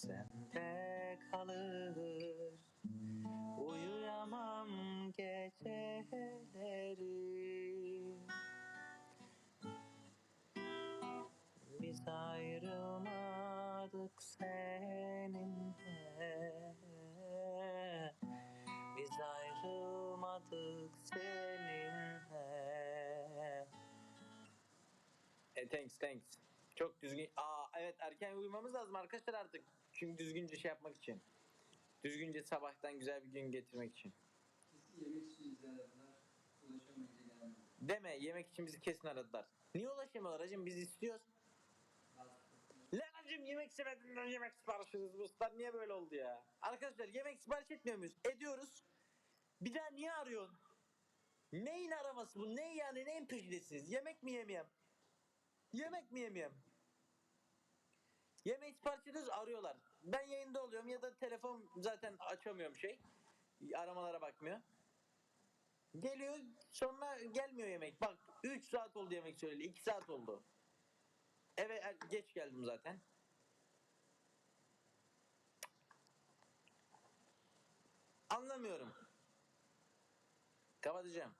Sende kalır. Uyuyamam geceleri. Biz ayrılmadık seninle. Biz ayrılmadık seninle. E, thanks thanks. Çok düzgün. Aa evet erken uyumamız lazım arkadaşlar artık. Çünkü düzgünce şey yapmak için. Düzgünce sabahtan güzel bir gün getirmek için. Yemek için. Ulaşamayınca gelmedi. Deme yemek için bizi kesin aradılar. Niye ulaşamıyorlar hacım biz istiyoruz. Lan hacım yemek istemediğinden yemek siparişiniz bu usta. Niye böyle oldu ya? Arkadaşlar yemek sipariş etmiyor muyuz? Ediyoruz. Bir daha niye arıyorsun? Neyin araması bu? Ne yani neyin peşindesiniz? Yemek mi yemeyeyim? Yemek mi yemeyeyim? Yemek sipariş ediyoruz arıyorlar. Ben yayında oluyorum ya da telefon zaten açamıyorum şey. Aramalara bakmıyor. Geliyor sonra gelmiyor yemek. Bak 3 saat oldu yemek söyledi. 2 saat oldu. Eve er- geç geldim zaten. Anlamıyorum. Kapatacağım.